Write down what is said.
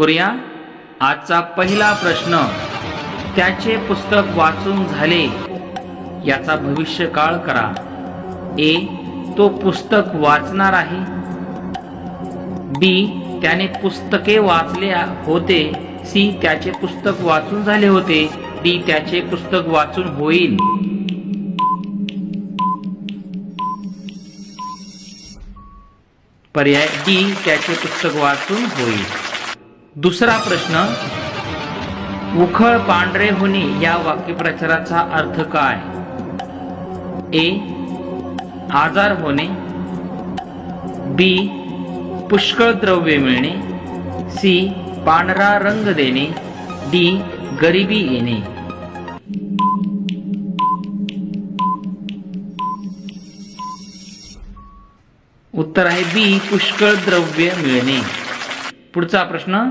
करूया. आजचा पहिला प्रश्न त्याचे पुस्तक वाचून झाले याचा भविष्यकाळ करा. ए तो पुस्तक वाचणार आहे. बी त्याने पुस्तके वाचले होते. सी त्याचे पुस्तक वाचून झाले होते. डी त्याचे पुस्तक वाचून होईल. पर्याय डी त्याचे पुस्तक वाचून होईल. दुसरा प्रश्न उखळ पांढरे होणे या वाक्यप्रचाराचा अर्थ काय? ए आजार होणे. बी पुष्कळ द्रव्य मिळणे. सी पांढरा रंग देणे. डी गरिबी येणे. उत्तर आहे बी पुष्कळ द्रव्य मिळणे. पुढचा प्रश्न